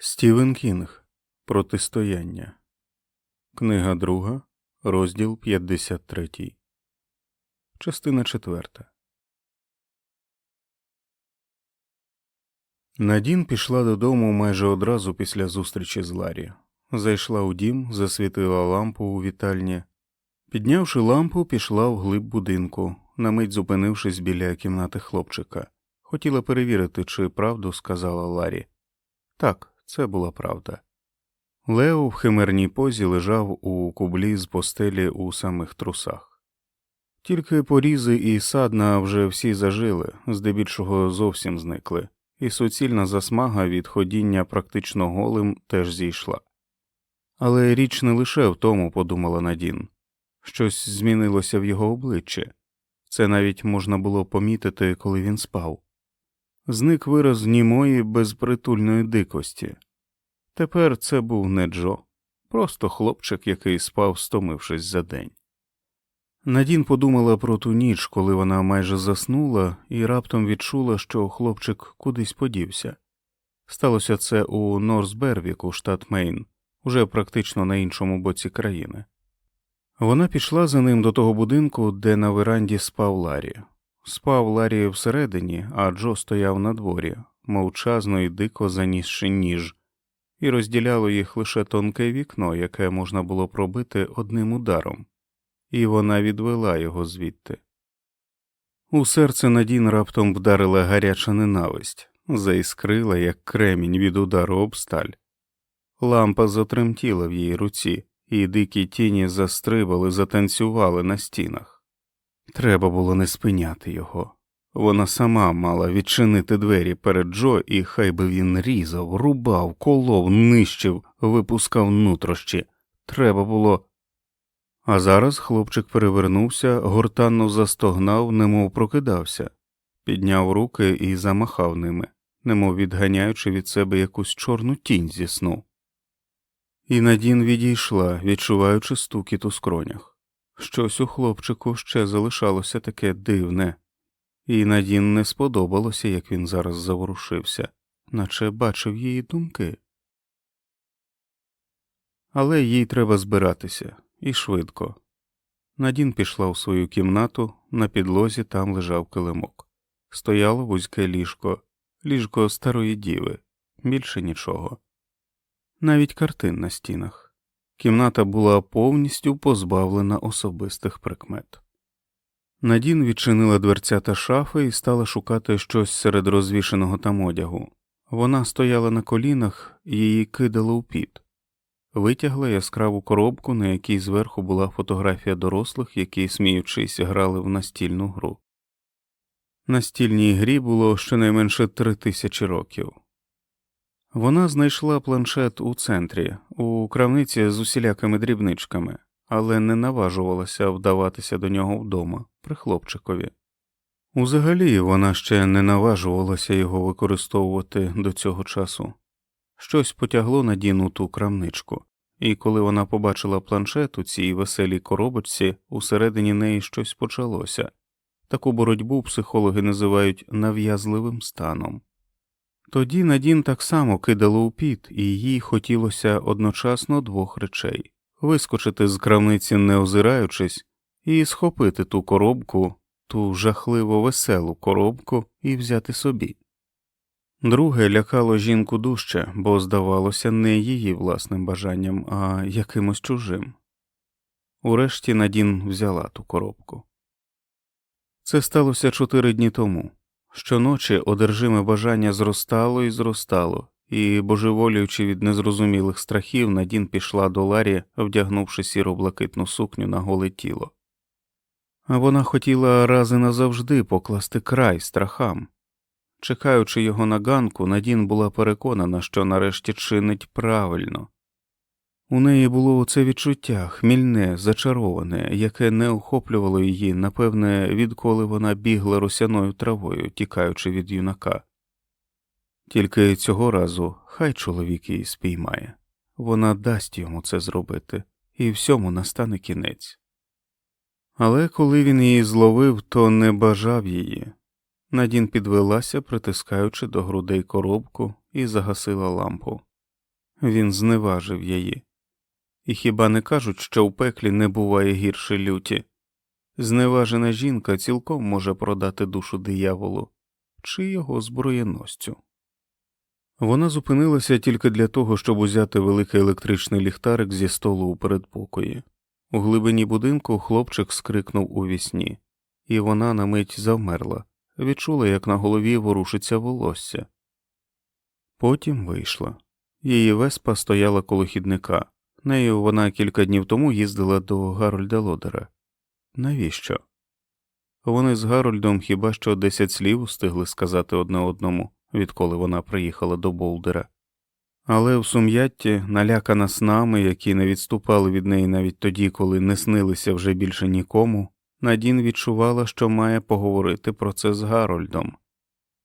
Стівен Кінг Протистояння. Книга друга, розділ 53. Частина четверта. Надін пішла додому майже одразу після зустрічі з Ларі. Зайшла у дім, засвітила лампу у вітальні. Піднявши лампу, пішла в глиб будинку, на мить зупинившись біля кімнати хлопчика. Хотіла перевірити, чи правду сказала Ларі. Так, це була правда. Лео в химерній позі лежав у кублі з постелі у самих трусах. Тільки порізи і садна вже всі зажили, здебільшого зовсім зникли, і суцільна засмага від ходіння практично голим теж зійшла. Але річ не лише в тому, подумала Надін, щось змінилося в його обличчі, це навіть можна було помітити, коли він спав. Зник вираз німої безпритульної дикості. Тепер це був не Джо, просто хлопчик, який спав, стомившись за день. Надін подумала про ту ніч, коли вона майже заснула, і раптом відчула, що хлопчик кудись подівся. Сталося це у Норсбервіку, штат Мейн, уже практично на іншому боці країни. Вона пішла за ним до того будинку, де на веранді спав Ларі. Спав Ларі всередині, а Джо стояв на дворі, мовчазно і дико занісши ніж, і розділяло їх лише тонке вікно, яке можна було пробити одним ударом, і вона відвела його звідти. У серце Надін раптом вдарила гаряча ненависть, заіскрила, як кремінь від удару об сталь. Лампа затремтіла в її руці, і дикі тіні застрибали, затанцювали на стінах. Треба було не спиняти його. Вона сама мала відчинити двері перед Джо, і хай би він різав, рубав, колов, нищив, випускав нутрощі. Треба було. А зараз хлопчик перевернувся, гортанно застогнав, немов прокидався, підняв руки і замахав ними, немов відганяючи від себе якусь чорну тінь зі сну. І Надін відійшла, відчуваючи стукіт у скронях. Щось у хлопчику ще залишалося таке дивне, і Надін не сподобалося, як він зараз заворушився, наче бачив її думки. Але їй треба збиратися і швидко. Надін пішла в свою кімнату, на підлозі там лежав килимок. Стояло вузьке ліжко, ліжко старої діви, більше нічого, навіть картин на стінах. Кімната була повністю позбавлена особистих прикмет. Надін відчинила дверцята шафи і стала шукати щось серед розвішеного там одягу. Вона стояла на колінах її кидало у піт, витягла яскраву коробку, на якій зверху була фотографія дорослих, які, сміючись, грали в настільну гру. Настільній грі було щонайменше три тисячі років. Вона знайшла планшет у центрі, у крамниці з усілякими дрібничками, але не наважувалася вдаватися до нього вдома, при хлопчикові. Узагалі вона ще не наважувалася його використовувати до цього часу. Щось потягло на Діну ту крамничку, і коли вона побачила планшет у цій веселій коробочці, усередині неї щось почалося. Таку боротьбу психологи називають нав'язливим станом. Тоді Надін так само кидало у піт, і їй хотілося одночасно двох речей вискочити з крамниці, не озираючись, і схопити ту коробку, ту жахливо веселу коробку і взяти собі. Друге лякало жінку дужче, бо здавалося не її власним бажанням, а якимось чужим. Урешті Надін взяла ту коробку. Це сталося чотири дні тому. Щоночі одержиме бажання зростало і зростало, і, божеволюючи від незрозумілих страхів, Надін пішла до Ларі, вдягнувши сіро блакитну сукню на голе тіло. Вона хотіла рази назавжди покласти край страхам. Чекаючи його на ганку, Надін була переконана, що нарешті чинить правильно. У неї було це відчуття хмільне, зачароване, яке не охоплювало її, напевне, відколи вона бігла росяною травою, тікаючи від юнака. Тільки цього разу хай чоловік її спіймає, вона дасть йому це зробити, і всьому настане кінець. Але коли він її зловив, то не бажав її. Надін підвелася, притискаючи до грудей коробку, і загасила лампу. Він зневажив її. І хіба не кажуть, що в пеклі не буває гірше люті? Зневажена жінка цілком може продати душу дияволу чи його зброєносцю. Вона зупинилася тільки для того, щоб узяти великий електричний ліхтарик зі столу у передпокої. У глибині будинку хлопчик скрикнув у вісні, і вона на мить завмерла, відчула, як на голові ворушиться волосся. Потім вийшла. Її веспа стояла коло хідника. Нею вона кілька днів тому їздила до Гарольда Лодера. Навіщо? Вони з Гарольдом хіба що десять слів встигли сказати одне одному, відколи вона приїхала до Болдера. Але в сум'ятті, налякана снами, які не відступали від неї навіть тоді, коли не снилися вже більше нікому, Надін відчувала, що має поговорити про це з Гарольдом.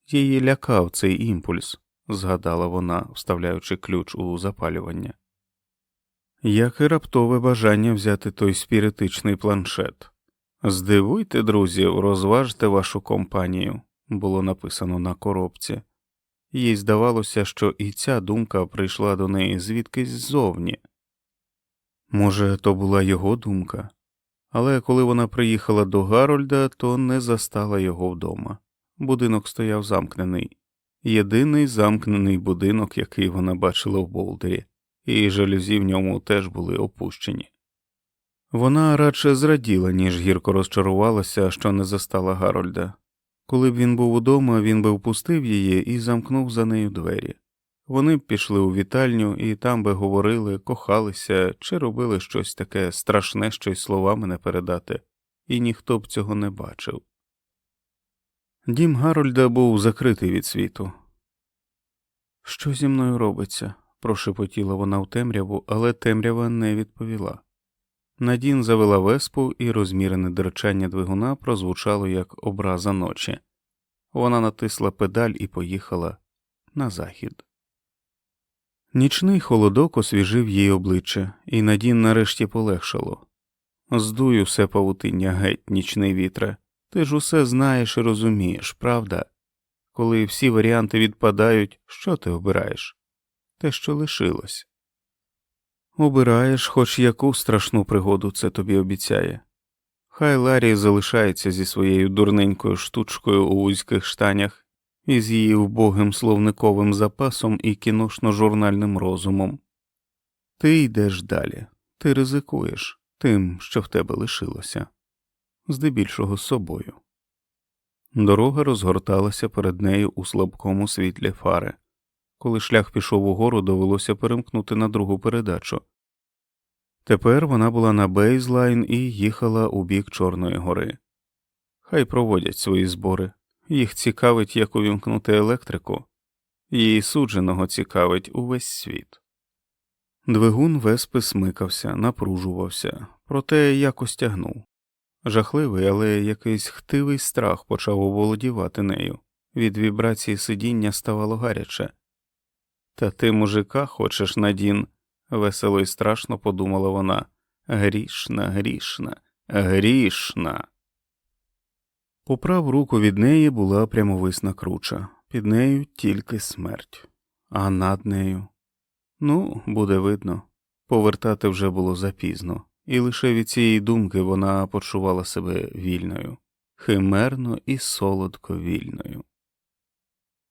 Її лякав цей імпульс, згадала вона, вставляючи ключ у запалювання. Як і раптове бажання взяти той спіритичний планшет. Здивуйте, друзів, розважте вашу компанію, було написано на коробці. Їй здавалося, що і ця думка прийшла до неї звідкись ззовні. Може, то була його думка, але коли вона приїхала до Гарольда, то не застала його вдома. Будинок стояв замкнений, єдиний замкнений будинок, який вона бачила в Болдері, і жалюзі в ньому теж були опущені. Вона радше зраділа, ніж гірко розчарувалася, що не застала Гарольда. Коли б він був удома, він би впустив її і замкнув за нею двері. Вони б пішли у вітальню і там би говорили, кохалися чи робили щось таке страшне, що й словами не передати, і ніхто б цього не бачив. Дім Гарольда був закритий від світу. Що зі мною робиться? Прошепотіла вона в темряву, але темрява не відповіла. Надін завела веспу, і розмірене дерчання двигуна прозвучало як образа ночі. Вона натисла педаль і поїхала на захід. Нічний холодок освіжив їй обличчя, і Надін нарешті полегшало. Здуй усе павутиння геть, нічний вітре. Ти ж усе знаєш і розумієш, правда? Коли всі варіанти відпадають, що ти обираєш? Те, що лишилось. Обираєш хоч яку страшну пригоду це тобі обіцяє. Хай Ларі залишається зі своєю дурненькою штучкою у вузьких штанях і з її вбогим словниковим запасом і кіношно-журнальним розумом. Ти йдеш далі, ти ризикуєш тим, що в тебе лишилося, здебільшого собою. Дорога розгорталася перед нею у слабкому світлі фари. Коли шлях пішов угору, довелося перемкнути на другу передачу. Тепер вона була на Бейзлайн і їхала у бік Чорної гори. Хай проводять свої збори. Їх цікавить, як увімкнути електрику, її судженого цікавить увесь світ. Двигун веспи смикався, напружувався, проте якось тягнув. Жахливий, але якийсь хтивий страх почав оволодівати нею. Від вібрації сидіння ставало гаряче. Та ти, мужика, хочеш Надін, весело і страшно подумала вона. Грішна, грішна, грішна. По праву руку від неї була прямовисна круча, під нею тільки смерть, а над нею. Ну, буде видно, повертати вже було запізно, і лише від цієї думки вона почувала себе вільною, химерно і солодко вільною.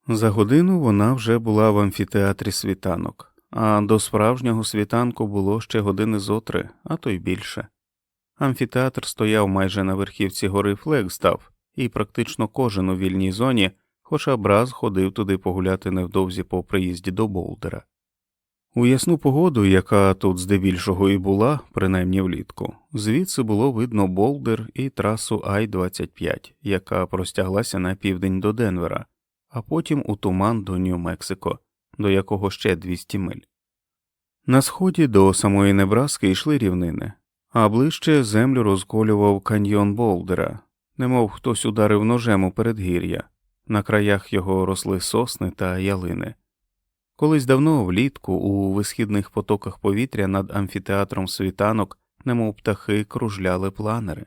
За годину вона вже була в амфітеатрі світанок, а до справжнього світанку було ще години зотри, а то й більше. Амфітеатр стояв майже на верхівці гори Флегстав, і практично кожен у вільній зоні, хоча б раз ходив туди погуляти невдовзі по приїзді до Болдера. У ясну погоду, яка тут здебільшого і була, принаймні влітку, звідси було видно Болдер і трасу Ай 25 яка простяглася на південь до Денвера а потім у туман до Нью-Мексико, до якого ще 200 миль. На сході до самої Небраски йшли рівнини, а ближче землю розколював каньйон Болдера, немов хтось ударив ножем у передгір'я, на краях його росли сосни та ялини. Колись давно влітку у висхідних потоках повітря над амфітеатром світанок, немов птахи кружляли планери.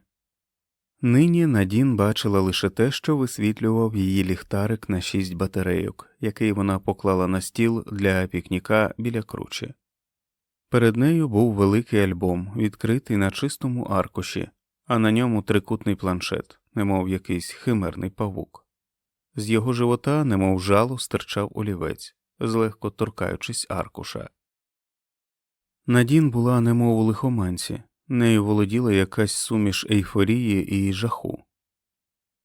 Нині Надін бачила лише те, що висвітлював її ліхтарик на шість батарейок, який вона поклала на стіл для пікніка біля кручі. Перед нею був великий альбом, відкритий на чистому аркуші, а на ньому трикутний планшет, немов якийсь химерний павук. З його живота, немов жало, стирчав олівець, злегко торкаючись аркуша. Надін була немов у лихоманці, нею володіла якась суміш ейфорії і жаху.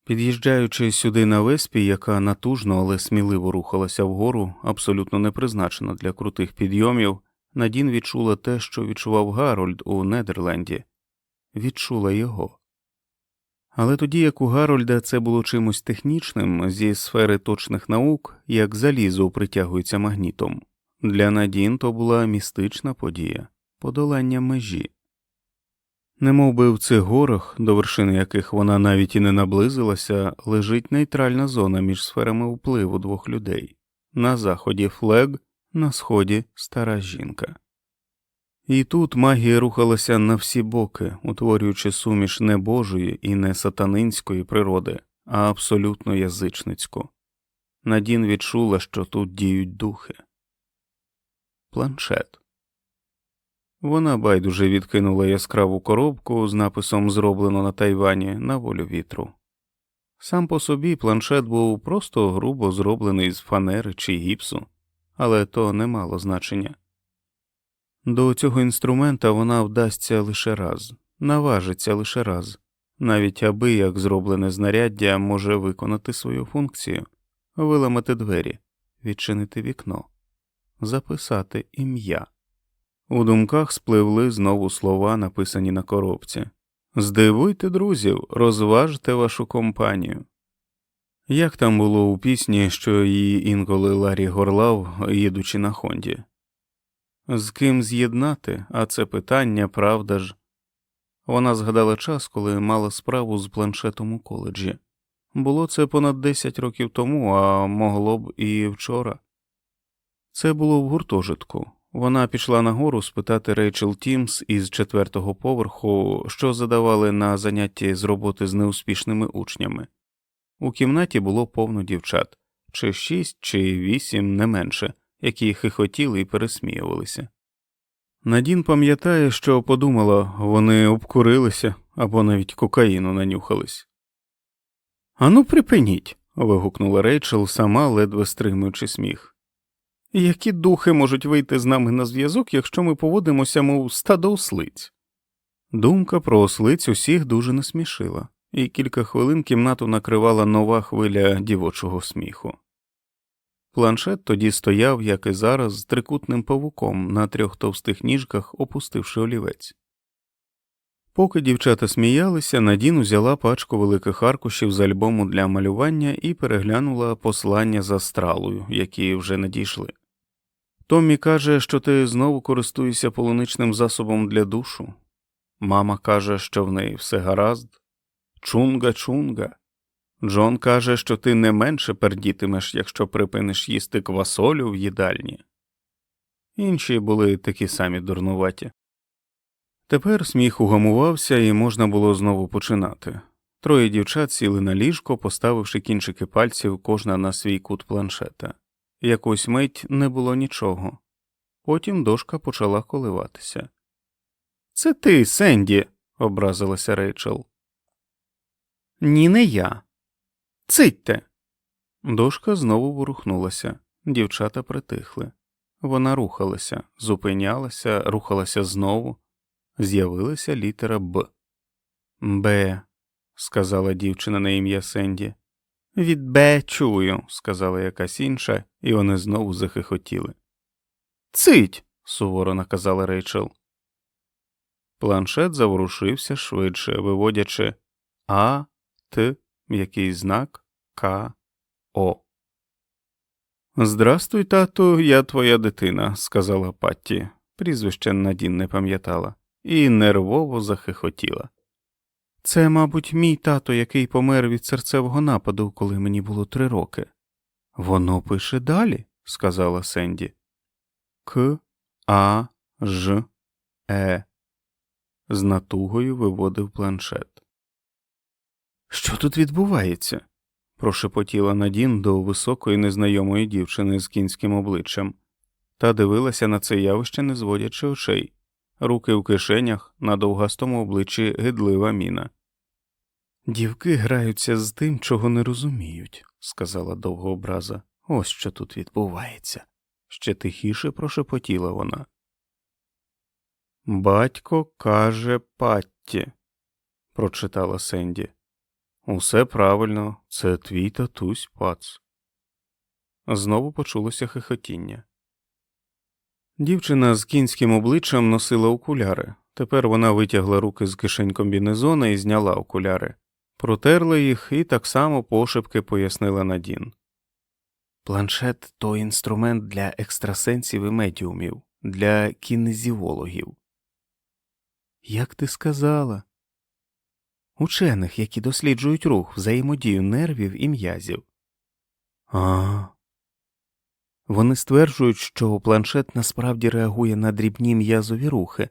Під'їжджаючи сюди на веспі, яка натужно, але сміливо рухалася вгору, абсолютно не призначена для крутих підйомів, Надін відчула те, що відчував Гарольд у Недерленді, відчула його. Але тоді як у Гарольда це було чимось технічним зі сфери точних наук, як залізо притягується магнітом, для Надін то була містична подія, подолання межі. Немов би в цих горах, до вершини яких вона навіть і не наблизилася, лежить нейтральна зона між сферами впливу двох людей на заході флег, на сході стара жінка. І тут магія рухалася на всі боки, утворюючи суміш не божої і не сатанинської природи, а абсолютно язичницьку. Надін відчула, що тут діють духи. Планшет. Вона байдуже відкинула яскраву коробку з написом Зроблено на Тайвані на волю вітру. Сам по собі планшет був просто грубо зроблений з фанери чи гіпсу, але то не мало значення. До цього інструмента вона вдасться лише раз, наважиться лише раз, навіть аби як зроблене знаряддя може виконати свою функцію, виламати двері, відчинити вікно, записати ім'я. У думках спливли знову слова, написані на коробці Здивуйте друзів, розважте вашу компанію. Як там було у пісні, що її інколи Ларі горлав, їдучи на Хонді? З ким з'єднати, а це питання, правда ж. Вона згадала час, коли мала справу з планшетом у коледжі. Було це понад 10 років тому, а могло б і вчора. Це було в гуртожитку. Вона пішла нагору спитати Рейчел Тімс із четвертого поверху, що задавали на занятті з роботи з неуспішними учнями. У кімнаті було повно дівчат чи шість, чи вісім, не менше, які хихотіли і пересміювалися. Надін пам'ятає, що подумала, вони обкурилися або навіть кокаїну нанюхались. Ану, припиніть. вигукнула Рейчел, сама ледве стримуючи сміх. Які духи можуть вийти з нами на зв'язок, якщо ми поводимося, мов стадо ослиць? Думка про ослиць усіх дуже насмішила, і кілька хвилин кімнату накривала нова хвиля дівочого сміху. Планшет тоді стояв, як і зараз, з трикутним павуком на трьох товстих ніжках, опустивши олівець. Поки дівчата сміялися, Надін узяла пачку великих аркушів з альбому для малювання і переглянула послання за стралою, які вже надійшли. Томмі каже, що ти знову користуєшся полуничним засобом для душу. Мама каже, що в неї все гаразд. Чунга чунга. Джон каже, що ти не менше пердітимеш, якщо припиниш їсти квасолю в їдальні. Інші були такі самі дурнуваті. Тепер сміх угамувався, і можна було знову починати. Троє дівчат сіли на ліжко, поставивши кінчики пальців кожна на свій кут планшета. Якусь мить не було нічого. Потім дошка почала коливатися. Це ти, Сенді, образилася Рейчел. Ні, не я. Цитьте. Дошка знову ворухнулася. Дівчата притихли. Вона рухалася, зупинялася, рухалася знову. З'явилася літера Б. Б, сказала дівчина на ім'я Сенді. Від Б чую, сказала якась інша, і вони знову захихотіли. Цить. суворо наказала Рейчел. Планшет заворушився швидше, виводячи А, Т, м'який знак К, О. Здрастуй, тату, я твоя дитина, сказала Патті. Прізвище Надін не пам'ятала, і нервово захихотіла. Це, мабуть, мій тато, який помер від серцевого нападу, коли мені було три роки. Воно пише далі, сказала Сенді. К, А, Ж, Е. З натугою виводив планшет. Що тут відбувається? прошепотіла Надін до високої незнайомої дівчини з кінським обличчям, та дивилася на це явище, не зводячи очей, руки в кишенях, на довгастому обличчі гидлива міна. Дівки граються з тим, чого не розуміють, сказала довгообраза. Ось що тут відбувається. Ще тихіше прошепотіла вона. Батько каже Патті, прочитала Сенді. Усе правильно, це твій татусь пац. Знову почулося хихотіння. Дівчина з кінським обличчям носила окуляри. Тепер вона витягла руки з кишень комбінезона і зняла окуляри, протерла їх і так само пошепки пояснила Надін. Планшет то інструмент для екстрасенсів і медіумів, для кінезіологів. Як ти сказала? Учених, які досліджують рух, взаємодію нервів і м'язів. А. Вони стверджують, що планшет насправді реагує на дрібні м'язові рухи,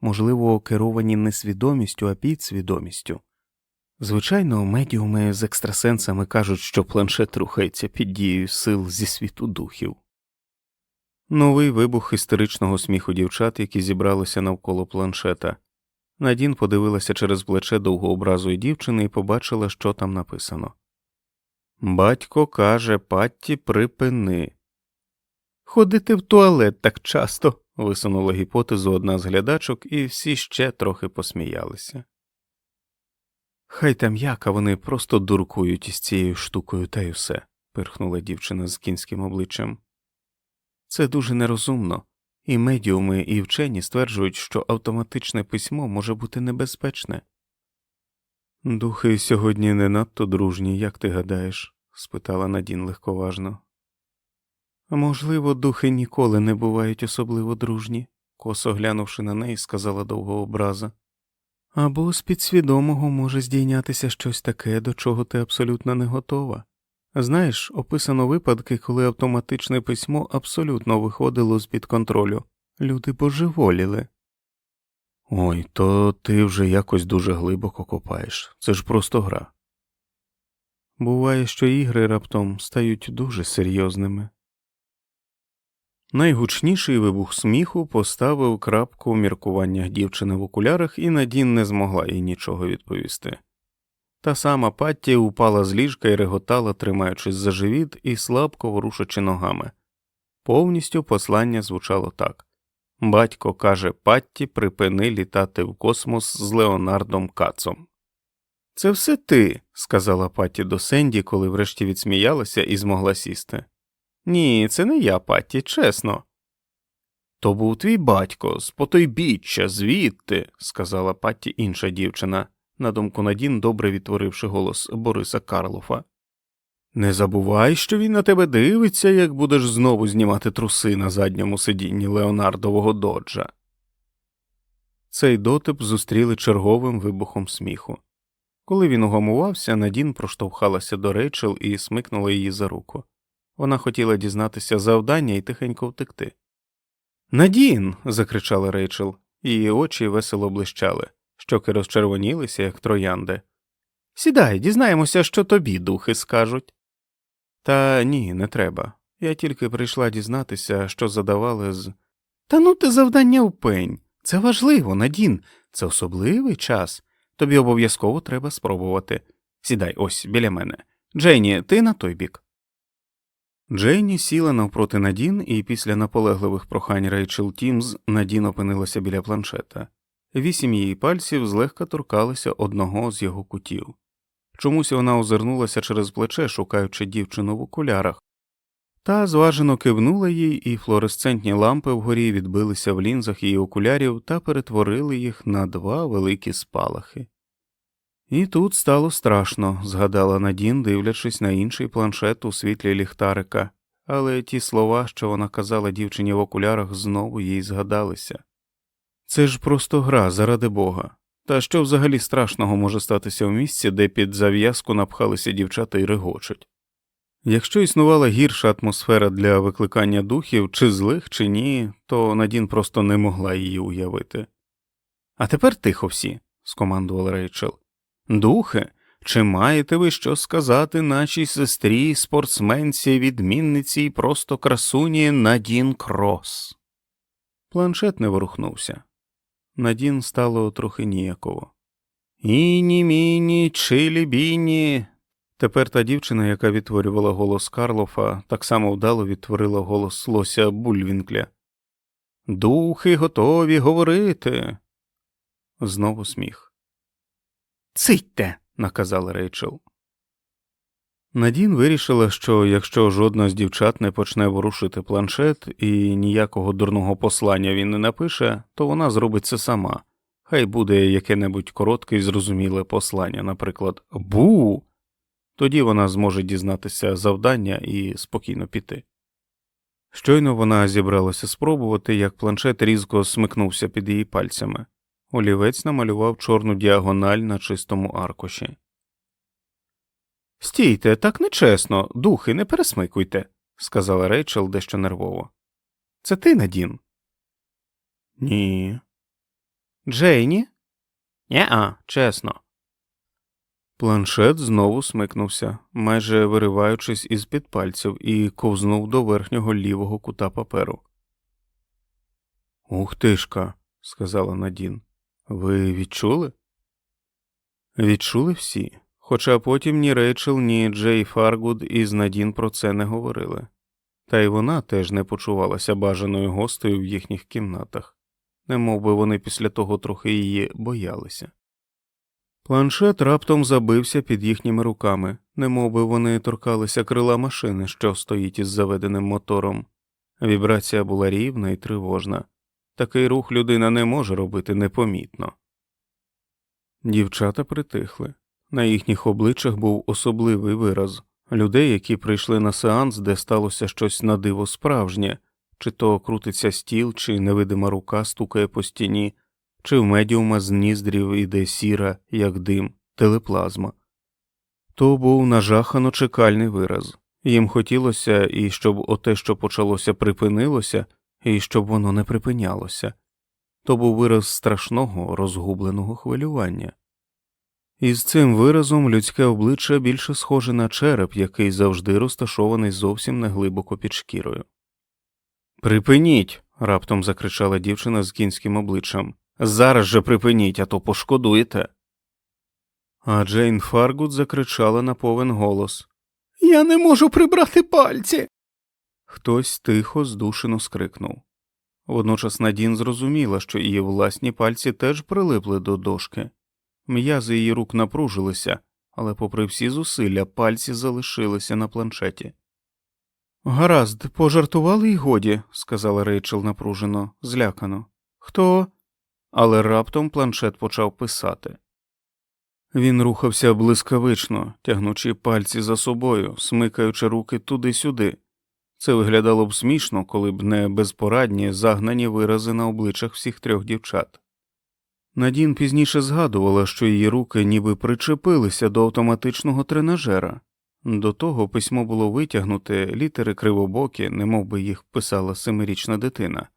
можливо, керовані не свідомістю, а підсвідомістю. Звичайно, медіуми з екстрасенсами кажуть, що планшет рухається під дією сил зі світу духів. Новий вибух істеричного сміху дівчат, які зібралися навколо планшета. Надін подивилася через плече довгообразої дівчини і побачила, що там написано. Батько каже Патті, припини. Ходити в туалет так часто, висунула гіпотезу одна з глядачок, і всі ще трохи посміялися. Хай там як, а вони просто дуркують із цією штукою та й усе, пирхнула дівчина з кінським обличчям. Це дуже нерозумно, і медіуми, і вчені стверджують, що автоматичне письмо може бути небезпечне. Духи сьогодні не надто дружні, як ти гадаєш? спитала Надін легковажно. Можливо, духи ніколи не бувають особливо дружні, косо глянувши на неї, сказала довгообраза. Або з підсвідомого може здійнятися щось таке, до чого ти абсолютно не готова. Знаєш, описано випадки, коли автоматичне письмо абсолютно виходило з під контролю, люди божеволіли. Ой, то ти вже якось дуже глибоко копаєш, це ж просто гра. Буває, що ігри раптом стають дуже серйозними. Найгучніший вибух сміху поставив крапку в міркуваннях дівчини в окулярах, і Надін не змогла їй нічого відповісти. Та сама Патті упала з ліжка і реготала, тримаючись за живіт і слабко ворушачи ногами. Повністю послання звучало так Батько каже Патті, припини літати в космос з Леонардом Кацом. Це все ти, сказала Патті до Сенді, коли врешті відсміялася і змогла сісти. Ні, це не я, Патті, чесно. То був твій батько, з потойбіччя, звідти, сказала Патті інша дівчина, на думку Надін, добре відтворивши голос Бориса Карлофа. Не забувай, що він на тебе дивиться, як будеш знову знімати труси на задньому сидінні Леонардового доджа. Цей дотип зустріли черговим вибухом сміху. Коли він угамувався, Надін проштовхалася до Рейчел і смикнула її за руку. Вона хотіла дізнатися завдання і тихенько втекти. Надін. закричала Рейчел, її очі весело блищали, щоки розчервонілися, як троянди. Сідай, дізнаємося, що тобі духи скажуть. Та ні, не треба. Я тільки прийшла дізнатися, що задавали з. Та ну ти завдання в пень. Це важливо, Надін, це особливий час. Тобі обов'язково треба спробувати. Сідай ось біля мене. Джейні, ти на той бік. Джейні сіла навпроти Надін, і після наполегливих прохань Рейчел Тімз Надін опинилася біля планшета. Вісім її пальців злегка торкалися одного з його кутів. Чомусь вона озирнулася через плече, шукаючи дівчину в окулярах, та зважено кивнула їй, і флуоресцентні лампи вгорі відбилися в лінзах її окулярів та перетворили їх на два великі спалахи. І тут стало страшно, згадала Надін, дивлячись на інший планшет у світлі ліхтарика, але ті слова, що вона казала дівчині в окулярах, знову їй згадалися. Це ж просто гра, заради бога. Та що взагалі страшного може статися в місці, де під зав'язку напхалися дівчата і регочуть? Якщо існувала гірша атмосфера для викликання духів, чи злих, чи ні, то Надін просто не могла її уявити. А тепер тихо всі, скомандувала Рейчел. Духи? Чи маєте ви що сказати нашій сестрі, спортсменці, відмінниці і просто красуні Надін Крос? Планшет не ворухнувся. Надін стало трохи ніяково. Іні міні, чилі біні. Тепер та дівчина, яка відтворювала голос Карлофа, так само вдало відтворила голос лося Бульвінкля. Духи готові говорити. Знову сміх. Цитьте, наказала Рейчел. Надін вирішила, що якщо жодна з дівчат не почне ворушити планшет і ніякого дурного послання він не напише, то вона зробить це сама. Хай буде яке-небудь коротке і зрозуміле послання, наприклад, Бу. Тоді вона зможе дізнатися завдання і спокійно піти. Щойно вона зібралася спробувати, як планшет різко смикнувся під її пальцями. Олівець намалював чорну діагональ на чистому аркуші. Стійте, так нечесно, духи, не пересмикуйте, сказала Рейчел дещо нервово. Це ти, Надін? Ні. Джейні? Нє-а, чесно. Планшет знову смикнувся, майже вириваючись із під пальців, і ковзнув до верхнього лівого кута паперу. Ух тишка, сказала Надін. Ви відчули? Відчули всі, хоча потім ні Рейчел, ні Джей Фаргуд із Надін про це не говорили, та й вона теж не почувалася бажаною гостею в їхніх кімнатах, немов би вони після того трохи її боялися. Планшет раптом забився під їхніми руками, немов би вони торкалися крила машини, що стоїть із заведеним мотором. Вібрація була рівна і тривожна. Такий рух людина не може робити непомітно. Дівчата притихли. На їхніх обличчях був особливий вираз людей, які прийшли на сеанс, де сталося щось на диво справжнє, чи то крутиться стіл, чи невидима рука стукає по стіні, чи в медіума з ніздрів іде сіра, як дим, телеплазма. То був нажахано чекальний вираз. Їм хотілося і щоб оте, що почалося, припинилося, і щоб воно не припинялося. То був вираз страшного, розгубленого хвилювання. І з цим виразом людське обличчя більше схоже на череп, який завжди розташований зовсім неглибоко під шкірою. Припиніть. раптом закричала дівчина з кінським обличчям. Зараз же припиніть, а то пошкодуєте. А Джейн Фаргут закричала на повен голос Я не можу прибрати пальці. Хтось тихо, здушено скрикнув. Водночас Надін зрозуміла, що її власні пальці теж прилипли до дошки. М'язи її рук напружилися, але, попри всі зусилля, пальці залишилися на планшеті. Гаразд, пожартували й годі, сказала Рейчел напружено, злякано. Хто? Але раптом планшет почав писати. Він рухався блискавично, тягнучи пальці за собою, смикаючи руки туди-сюди. Це виглядало б смішно, коли б не безпорадні, загнані вирази на обличчях всіх трьох дівчат. Надін пізніше згадувала, що її руки ніби причепилися до автоматичного тренажера. До того письмо було витягнуте, літери кривобокі, немов би їх писала семирічна дитина.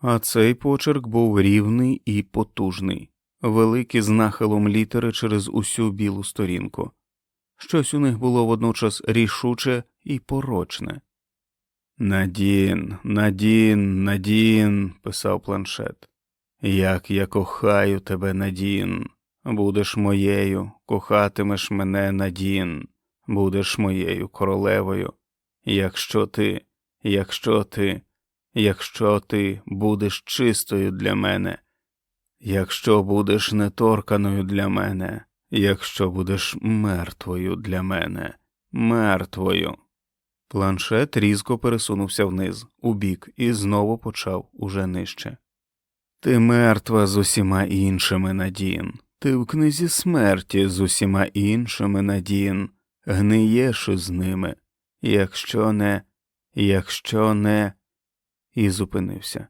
А цей почерк був рівний і потужний, великі з нахилом літери через усю білу сторінку. Щось у них було водночас рішуче і порочне. Надін, Надін, Надін, писав планшет. Як я кохаю тебе, Надін, будеш моєю, кохатимеш мене Надін, будеш моєю королевою. Якщо ти, якщо ти, якщо ти будеш чистою для мене, якщо будеш неторканою для мене, якщо будеш мертвою для мене, мертвою. Планшет різко пересунувся вниз, у бік, і знову почав уже нижче. Ти мертва з усіма іншими Надін, ти в книзі смерті з усіма іншими Надін, гниєш із ними, якщо не, якщо не. І зупинився.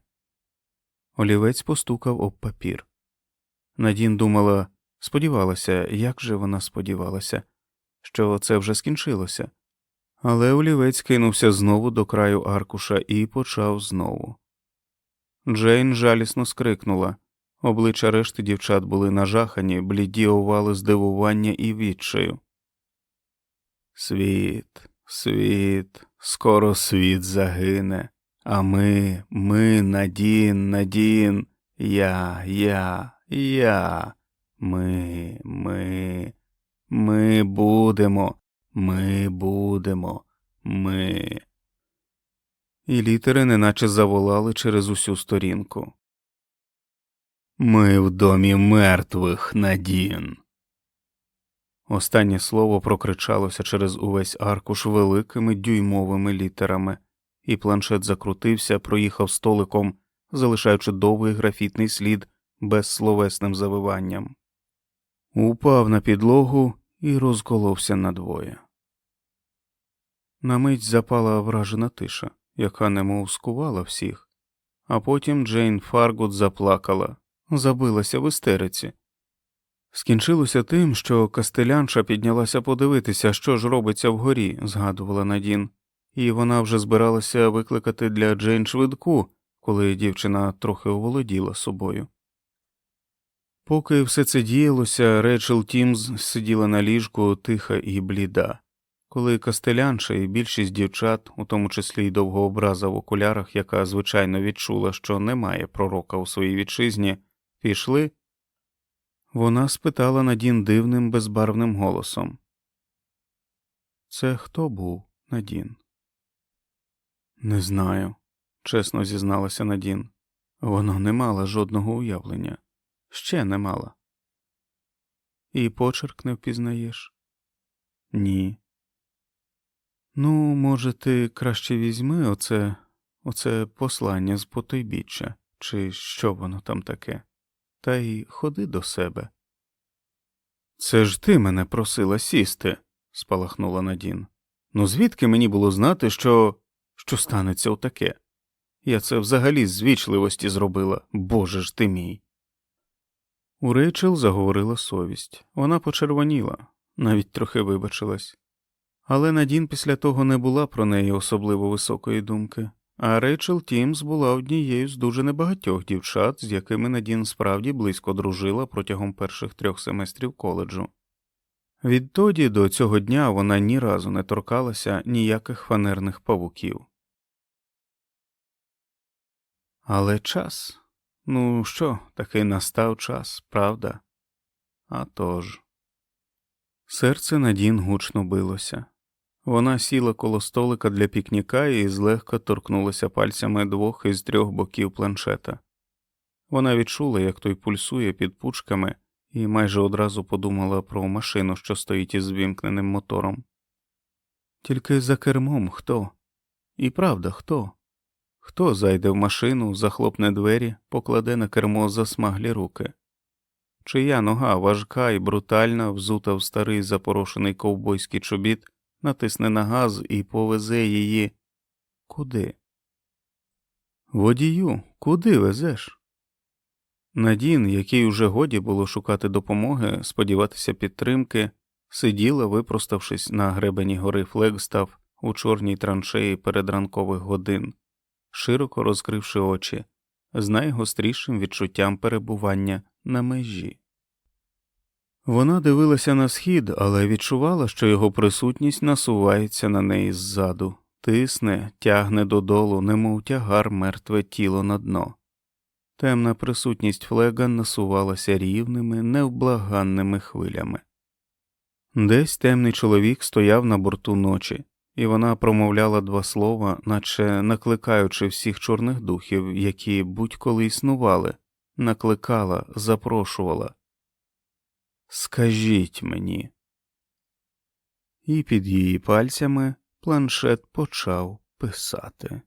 Олівець постукав об папір. Надін думала, сподівалася, як же вона сподівалася, що це вже скінчилося. Але олівець кинувся знову до краю аркуша і почав знову. Джейн жалісно скрикнула. Обличчя решти дівчат були нажахані, бліді овали здивування і відчаю. Світ, світ, скоро світ загине, а ми, ми, Надін, Надін, я, я, я, ми, ми, ми будемо, ми будемо, ми. І літери неначе заволали через усю сторінку. Ми в домі мертвих, Надін. Останнє слово прокричалося через увесь аркуш великими дюймовими літерами, і планшет закрутився, проїхав столиком, залишаючи довгий графітний слід безсловесним завиванням. Упав на підлогу і розколовся надвоє. На мить запала вражена тиша, яка немов скувала всіх, а потім Джейн Фаргут заплакала, забилася в істериці. Скінчилося тим, що кастелянша піднялася подивитися, що ж робиться вгорі, згадувала Надін, і вона вже збиралася викликати для Джейн швидку, коли дівчина трохи оволоділа собою. Поки все це діялося, Рейчел Тімз сиділа на ліжку тиха і бліда. Коли кастелянша і більшість дівчат, у тому числі й довгообраза в окулярах, яка звичайно відчула, що немає пророка у своїй вітчизні, пішли, вона спитала Надін дивним безбарвним голосом. Це хто був, Надін? Не знаю, чесно зізналася Надін. Вона не мала жодного уявлення, ще не мала. І почерк не впізнаєш? Ні. Ну, може, ти краще візьми оце, оце послання з потойбіччя, чи що воно там таке, та й ходи до себе. Це ж ти мене просила сісти, спалахнула Надін. Ну звідки мені було знати, що що станеться отаке? Я це взагалі з вічливості зробила, боже ж ти мій. У Рейчел заговорила совість. Вона почервоніла, навіть трохи вибачилась. Але Надін після того не була про неї особливо високої думки, а Рейчел Тімс була однією з дуже небагатьох дівчат, з якими Надін справді близько дружила протягом перших трьох семестрів коледжу. Відтоді до цього дня вона ні разу не торкалася ніяких фанерних павуків. Але час. Ну що, таки настав час, правда? А тож. Серце Надін гучно билося. Вона сіла коло столика для пікніка і злегка торкнулася пальцями двох із трьох боків планшета. Вона відчула, як той пульсує під пучками, і майже одразу подумала про машину, що стоїть із вімкненим мотором. Тільки за кермом хто? І правда, хто? Хто зайде в машину, захлопне двері, покладе на кермо засмаглі руки? Чия нога важка і брутальна, взута в старий запорошений ковбойський чобіт, натисне на газ і повезе її куди? Водію, куди везеш? Надін, якій уже годі було шукати допомоги, сподіватися підтримки, сиділа, випроставшись на гребені гори Флегстав у чорній траншеї передранкових годин, широко розкривши очі, з найгострішим відчуттям перебування на межі. Вона дивилася на схід, але відчувала, що його присутність насувається на неї ззаду, тисне, тягне додолу, немов тягар мертве тіло на дно. Темна присутність флега насувалася рівними, невблаганними хвилями. Десь темний чоловік стояв на борту ночі, і вона промовляла два слова, наче накликаючи всіх чорних духів, які будь-коли існували, накликала, запрошувала. Скажіть мені. І під її пальцями планшет почав писати.